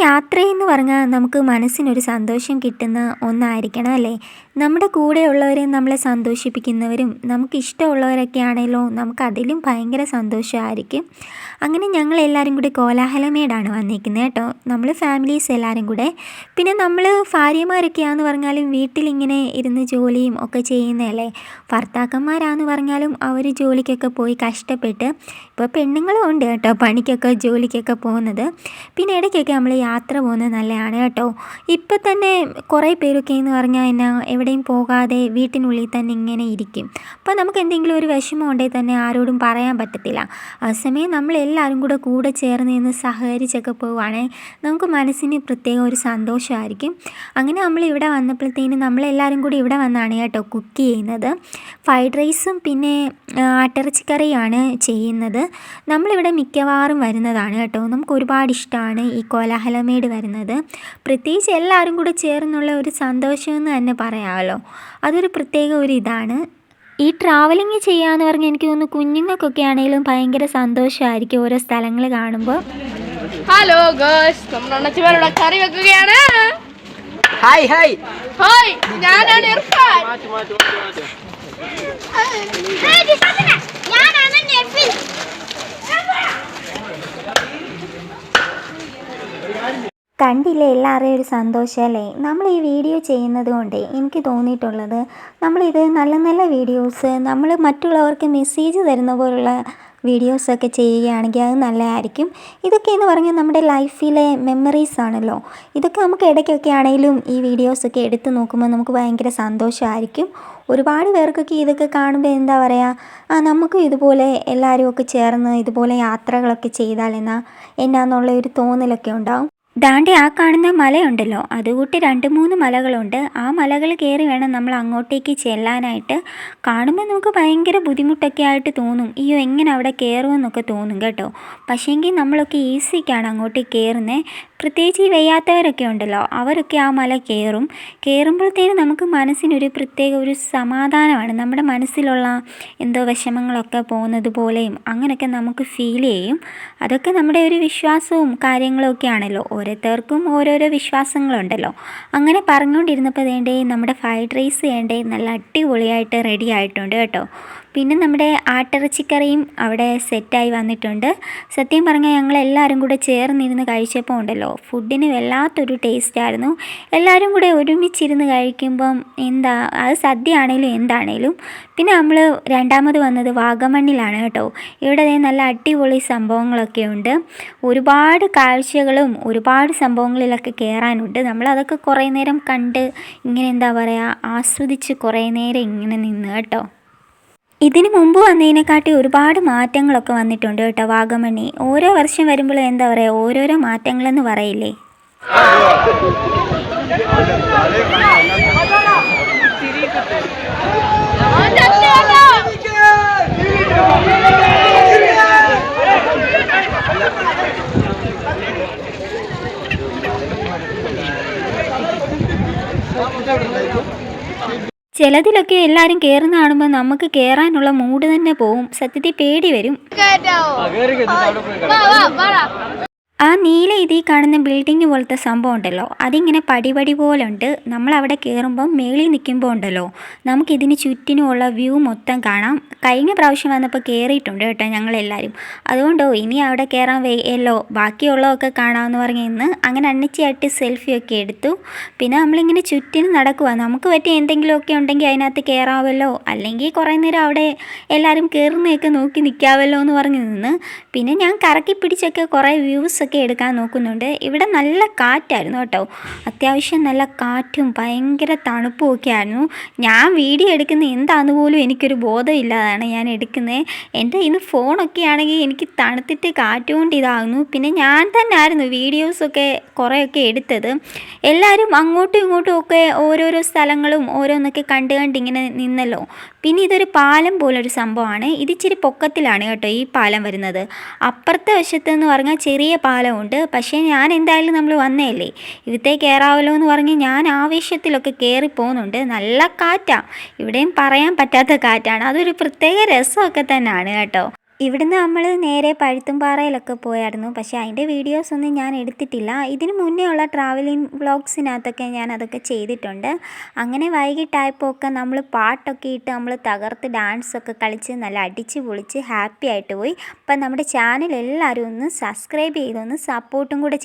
യാത്രയെന്ന് പറഞ്ഞാൽ നമുക്ക് മനസ്സിനൊരു സന്തോഷം കിട്ടുന്ന ഒന്നായിരിക്കണം അല്ലേ? നമ്മുടെ കൂടെയുള്ളവരെ നമ്മളെ സന്തോഷിപ്പിക്കുന്നവരും നമുക്ക് ഇഷ്ടമുള്ളവരൊക്കെ ആണെങ്കിലോ നമുക്ക് അതിലും ഭയങ്കര സന്തോഷമായിരിക്കും. അങ്ങനെ ഞങ്ങൾ എല്ലാവരും കൂടി കോലാഹലമേടാണ് വന്നിരിക്കുന്നത് കേട്ടോ. നമ്മൾ ഫാമിലീസ് എല്ലാവരും കൂടെ. പിന്നെ നമ്മൾ ഭാര്യമാരൊക്കെയാന്ന് പറഞ്ഞാലും വീട്ടിലിങ്ങനെ ഇരുന്ന് ജോലിയും ഒക്കെ ചെയ്യുന്നതല്ലേ? ഭർത്താക്കന്മാരാന്ന് പറഞ്ഞാലും അവർ ജോലിക്കൊക്കെ പോയി കഷ്ടപ്പെട്ട് ഇപ്പോൾ പെണ്ണുങ്ങളും ഉണ്ട് കേട്ടോ പണിക്കൊക്കെ ജോലിക്കൊക്കെ പോകുന്നത്. പിന്നെ ഇടയ്ക്കൊക്കെ നമ്മൾ യാത്ര പോകുന്നത് നല്ലതാണ് കേട്ടോ. ഇപ്പം തന്നെ കുറേ പേരൊക്കെ എന്ന് പറഞ്ഞാൽ എന്നാ എവിടെയും പോകാതെ വീട്ടിനുള്ളിൽ തന്നെ ഇങ്ങനെ ഇരിക്കും. അപ്പോൾ നമുക്ക് എന്തെങ്കിലും ഒരു വിഷമം ഉണ്ടെങ്കിൽ തന്നെ ആരോടും പറയാൻ പറ്റത്തില്ല. ആ സമയം നമ്മൾ എല്ലാവരും കൂടെ കൂടെ ചേർന്ന് നിന്ന് സഹകരിച്ചൊക്കെ പോവുകയാണെങ്കിൽ നമുക്ക് മനസ്സിന് പ്രത്യേക ഒരു സന്തോഷമായിരിക്കും. അങ്ങനെ നമ്മൾ ഇവിടെ വന്നപ്പോഴത്തേനും നമ്മളെല്ലാവരും കൂടി ഇവിടെ വന്നാണ് കേട്ടോ കുക്ക് ചെയ്യുന്നത്. ഫ്രൈഡ് റൈസും പിന്നെ ആട്ടിറച്ചിക്കറിയാണ് ചെയ്യുന്നത്. നമ്മളിവിടെ മിക്കവാറും വരുന്നതാണ് കേട്ടോ. നമുക്ക് ഒരുപാട് ഇഷ്ടമാണ് ഈ കോലാഹലമേട് വരുന്നത്. പ്രത്യേകിച്ച് എല്ലാവരും കൂടെ ചേർന്നുള്ള ഒരു സന്തോഷം എന്ന് തന്നെ പറയാമല്ലോ അതൊരു പ്രത്യേക ഒരു ഇതാണ്. ഈ ട്രാവലിംഗ് ചെയ്യാന്ന് പറഞ്ഞാൽ എനിക്ക് തോന്നുന്നു കുഞ്ഞുങ്ങൾക്കൊക്കെ ആണെങ്കിലും ഭയങ്കര സന്തോഷമായിരിക്കും ഓരോ സ്ഥലങ്ങൾ കാണുമ്പോൾ. ഹലോ ഗേൾസ് നമ്മുടെ അണ്ണച്ചിമാരുടെ കറി വെക്കുകയാണ്. ഹായ് ഹായ് ഹായ് ഞാനാണ് ഇർഫാൻ. ഞാനാണ് നെഫിൽ. കണ്ടില്ലേ എല്ലാവരുടെയും ഒരു സന്തോഷം അല്ലേ? നമ്മൾ ഈ വീഡിയോ ചെയ്യുന്നത് കൊണ്ട് എനിക്ക് തോന്നിയിട്ടുള്ളത് നമ്മളിത് നല്ല നല്ല വീഡിയോസ് നമ്മൾ മറ്റുള്ളവർക്ക് മെസ്സേജ് തരുന്ന പോലുള്ള വീഡിയോസൊക്കെ ചെയ്യുകയാണെങ്കിൽ അത് നല്ലതായിരിക്കും. ഇതൊക്കെ എന്ന് പറഞ്ഞാൽ നമ്മുടെ ലൈഫിലെ മെമ്മറീസ് ആണല്ലോ. ഇതൊക്കെ നമുക്ക് ഇടയ്ക്കൊക്കെ ആണെങ്കിലും ഈ വീഡിയോസൊക്കെ എടുത്ത് നോക്കുമ്പോൾ നമുക്ക് ഭയങ്കര സന്തോഷമായിരിക്കും. ഒരുപാട് പേർക്കൊക്കെ ഇതൊക്കെ കാണുമ്പോൾ എന്താ പറയുക ആ നമുക്കും ഇതുപോലെ എല്ലാവരും ഒക്കെ ചേർന്ന് ഇതുപോലെ യാത്രകളൊക്കെ ചെയ്താൽ എന്നാ എന്നാന്നുള്ള ഒരു തോന്നലൊക്കെ ഉണ്ടാവും. ദാണ്ടെ ആ കാണുന്ന മലയുണ്ടല്ലോ. അതുകൂട്ടി രണ്ട് മൂന്ന് മലകളുണ്ട്. ആ മലകൾ കയറി വേണം നമ്മൾ അങ്ങോട്ടേക്ക് ചെല്ലാനായിട്ട്. കാണുമ്പോൾ നമുക്ക് ഭയങ്കര ബുദ്ധിമുട്ടൊക്കെ ആയിട്ട് തോന്നും. അയ്യോ എങ്ങനെ അവിടെ കയറുമെന്നൊക്കെ തോന്നും കേട്ടോ. പക്ഷേങ്കിൽ നമ്മളൊക്കെ ഈസിക്കാണ് അങ്ങോട്ടേക്ക് കയറുന്നത് പ്രത്യേകിച്ച് ഈ വയ്യാത്തവരൊക്കെ ഉണ്ടല്ലോ. അവരൊക്കെ ആ മല കയറും കയറുമ്പോഴത്തേനും നമുക്ക് മനസ്സിനൊരു പ്രത്യേക ഒരു സമാധാനമാണ്. നമ്മുടെ മനസ്സിലുള്ള എന്തോ വിഷമങ്ങളൊക്കെ പോകുന്നത് പോലെയും അങ്ങനെയൊക്കെ നമുക്ക് ഫീൽ ചെയ്യും. അതൊക്കെ നമ്മുടെ ഒരു വിശ്വാസവും കാര്യങ്ങളും ഒക്കെ ആണല്ലോ. ഓരോരുത്തർക്കും ഓരോരോ വിശ്വാസങ്ങളുണ്ടല്ലോ. അങ്ങനെ പറഞ്ഞുകൊണ്ടിരുന്നപ്പോൾ വേണ്ടേ നമ്മുടെ ഫ്രൈഡ് റൈസ് വേണ്ടേ നല്ല അടിപൊളിയായിട്ട് റെഡി ആയിട്ടുണ്ട് കേട്ടോ. പിന്നെ നമ്മുടെ ആട്ടിറച്ചിക്കറിയും അവിടെ സെറ്റായി വന്നിട്ടുണ്ട്. സത്യം പറഞ്ഞാൽ ഞങ്ങൾ എല്ലാവരും കൂടെ ചേർന്നിരുന്ന് കഴിച്ചപ്പോൾ ഉണ്ടല്ലോ ഫുഡിന് വല്ലാത്തൊരു ടേസ്റ്റായിരുന്നു എല്ലാവരും കൂടെ ഒരുമിച്ചിരുന്ന് കഴിക്കുമ്പം എന്താ അത് സദ്യ ആണേലും എന്താണേലും. പിന്നെ നമ്മൾ രണ്ടാമത് വന്നത് വാഗമണ്ണിലാണ് കേട്ടോ. ഇവിടെ നല്ല അടിപൊളി സംഭവങ്ങളൊക്കെ ഉണ്ട്. ഒരുപാട് കാഴ്ചകളും ഒരുപാട് സംഭവങ്ങളിലൊക്കെ കയറാനുണ്ട് നമ്മളതൊക്കെ കുറേ നേരം കണ്ട് ഇങ്ങനെ എന്താ പറയുക ആസ്വദിച്ച് കുറേ നേരം ഇങ്ങനെ നിന്ന് കേട്ടോ. ഇതിന് മുമ്പ് വന്നതിനെക്കാട്ടി ഒരുപാട് മാറ്റങ്ങളൊക്കെ വന്നിട്ടുണ്ട് കേട്ടോ വാഗമണ്ണി. ഓരോ വർഷം വരുമ്പോൾ എന്താ പറയുക ഓരോരോ മാറ്റങ്ങളെന്ന് പറയില്ലേ? ചിലതിലൊക്കെ എല്ലാരും കയറുന്ന കാണുമ്പോൾ നമുക്ക് കയറാനുള്ള മൂഡ് തന്നെ പോവും. സത്യത്തിൽ പേടി വരും. വാ വാ വാടാ ആ നീല ഇതീ കാണുന്ന ബിൽഡിംഗ് പോലത്തെ സംഭവം ഉണ്ടല്ലോ. അതിങ്ങനെ പടിപടി പോലെ ഉണ്ട് നമ്മൾ അവിടെ കയറുമ്പം മേളിൽ നിൽക്കുമ്പോൾ ഉണ്ടല്ലോ. നമുക്കിതിന് ചുറ്റിനുമുള്ള വ്യൂ മൊത്തം കാണാം. കഴിഞ്ഞ പ്രാവശ്യം വന്നപ്പോൾ കയറിയിട്ടുണ്ട് കേട്ടോ ഞങ്ങളെല്ലാവരും അതുകൊണ്ടോ ഇനി അവിടെ കയറാൻ വയ്യല്ലോ ബാക്കിയുള്ളതൊക്കെ കാണാമെന്ന് പറഞ്ഞ് ഇന്ന് അങ്ങനെ അണ്ണിച്ചിയായിട്ട് സെൽഫിയൊക്കെ എടുത്തു. പിന്നെ നമ്മളിങ്ങനെ ചുറ്റിന് നടക്കുക നമുക്ക് പറ്റിയ എന്തെങ്കിലുമൊക്കെ ഉണ്ടെങ്കിൽ അതിനകത്ത് കയറാമല്ലോ അല്ലെങ്കിൽ കുറേ നേരം അവിടെ എല്ലാവരും കയറുന്നതൊക്കെ നോക്കി നിൽക്കാമല്ലോ എന്ന് പറഞ്ഞ് നിന്ന്. പിന്നെ ഞാൻ കറക്കി പിടിച്ചൊക്കെ കുറേ വ്യൂസ് ഒക്കെ എടുക്കാൻ നോക്കുന്നുണ്ട്. ഇവിടെ നല്ല കാറ്റായിരുന്നു കേട്ടോ. അത്യാവശ്യം നല്ല കാറ്റും ഭയങ്കര തണുപ്പും ഒക്കെ ആയിരുന്നു. ഞാൻ വീഡിയോ എടുക്കുന്ന എന്താന്ന് പോലും എനിക്കൊരു ബോധമില്ലാതാണ് ഞാൻ എടുക്കുന്നത്. എന്റെ ഇന്ന് ഫോണൊക്കെ ആണെങ്കിൽ എനിക്ക് തണുത്തിട്ട് കാറ്റുകൊണ്ട് ഇതാകുന്നു. പിന്നെ ഞാൻ തന്നെ ആയിരുന്നു വീഡിയോസൊക്കെ കുറേയൊക്കെ എടുത്തത്. എല്ലാവരും അങ്ങോട്ടും ഇങ്ങോട്ടും ഒക്കെ ഓരോരോ സ്ഥലങ്ങളും ഓരോന്നൊക്കെ കണ്ട് ഇങ്ങനെ നിന്നല്ലോ. പിന്നെ ഇതൊരു പാലം പോലൊരു സംഭവമാണ്. ഇത് ഇച്ചിരി പൊക്കത്തിലാണ് കേട്ടോ ഈ പാലം വരുന്നത്. അപ്പുറത്തെ വശത്ത് എന്ന് പറഞ്ഞാൽ ചെറിയ പാലമുണ്ട്. പക്ഷേ ഞാൻ എന്തായാലും നമ്മൾ വന്നതല്ലേ ഇവിടത്തെ കയറാവല്ലോ എന്ന് പറഞ്ഞ് ഞാൻ ആവേശത്തിലൊക്കെ കയറി പോകുന്നുണ്ട്. നല്ല കാറ്റാണ് ഇവിടെയും പറയാൻ പറ്റാത്ത കാറ്റാണ്. അതൊരു പ്രത്യേക രസമൊക്കെ തന്നെയാണ് കേട്ടോ. ഇവിടുന്ന് നമ്മൾ നേരെ പഴുത്തുംപാറയിലൊക്കെ പോയായിരുന്നു. പക്ഷേ അതിന്റെ വീഡിയോസ് ഒന്നും ഞാൻ എടുത്തിട്ടില്ല. ഇതിന് മുന്നേ ഉള്ള ട്രാവലിംഗ് വ്ളോഗ്സിനകത്തൊക്കെ ഞാൻ അതൊക്കെ ചെയ്തിട്ടുണ്ട്. അങ്ങനെ വൈകിട്ടായപ്പോൾ ഒക്കെ നമ്മൾ പാട്ടൊക്കെ ഇട്ട് നമ്മൾ തകർത്ത് ഡാൻസൊക്കെ കളിച്ച് നല്ല അടിച്ച് പൊളിച്ച് ഹാപ്പി ആയിട്ട് പോയി. അപ്പം നമ്മുടെ ചാനൽ എല്ലാവരും ഒന്ന് സബ്സ്ക്രൈബ് ചെയ്തൊന്ന് സപ്പോർട്ടും കൂടെ